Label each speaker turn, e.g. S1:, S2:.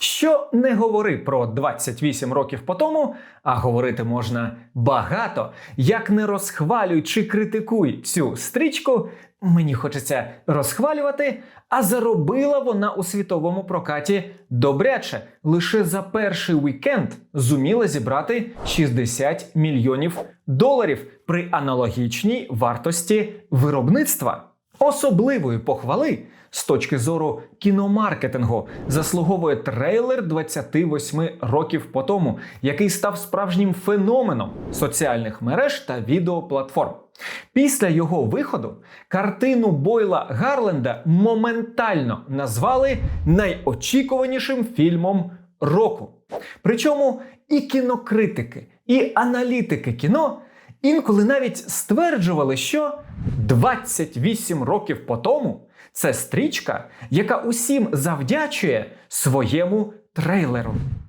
S1: Що не говори про 28 років по тому, а говорити можна багато. Як не розхвалюй чи критикуй цю стрічку, мені хочеться розхвалювати, а заробила вона у світовому прокаті добряче. Лише за перший вікенд зуміла зібрати 60 мільйонів доларів при аналогічній вартості виробництва. Особливої похвали з точки зору кіномаркетингу заслуговує трейлер 28 років по тому, який став справжнім феноменом соціальних мереж та відеоплатформ. Після його виходу картину Бойла Гарленда моментально назвали найочікуванішим фільмом року. Причому і кінокритики, і аналітики кіно інколи навіть стверджували, що 28 років по тому це стрічка, яка усім завдячує своєму трейлеру.